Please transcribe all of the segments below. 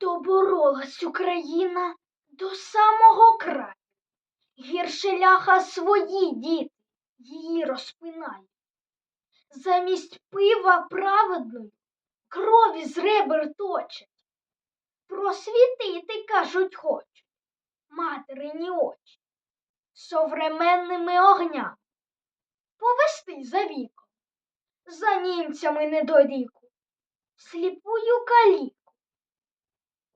Доборолась Україна до самого краю. Гірше ляха свої діти її розпинають. Замість пива праведної крові з ребер точать. Просвітити, кажуть, хочуть материні очі современними огнями. Повести за віком, за німцями недоріку, сліпую каліку.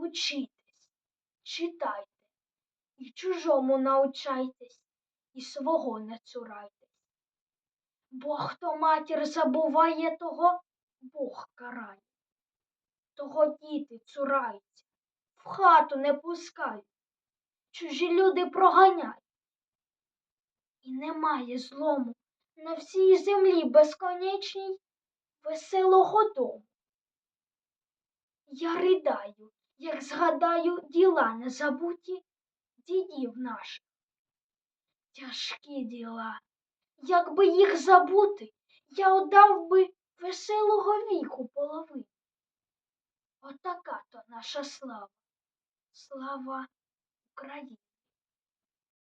учітесь, читайте, і чужому научайтесь, і свого не цурайтесь. Бо хто матір забуває, того Бог карає. Того діти цураються, в хату не пускають, чужі люди проганяють. І немає злому на всій землі безконечній веселого дому. Я ридаю, як згадаю діла незабуті дідів наших. Тяжкі діла, якби їх забути, я отдав би веселого віку половину. Отака то наша слава, слава України.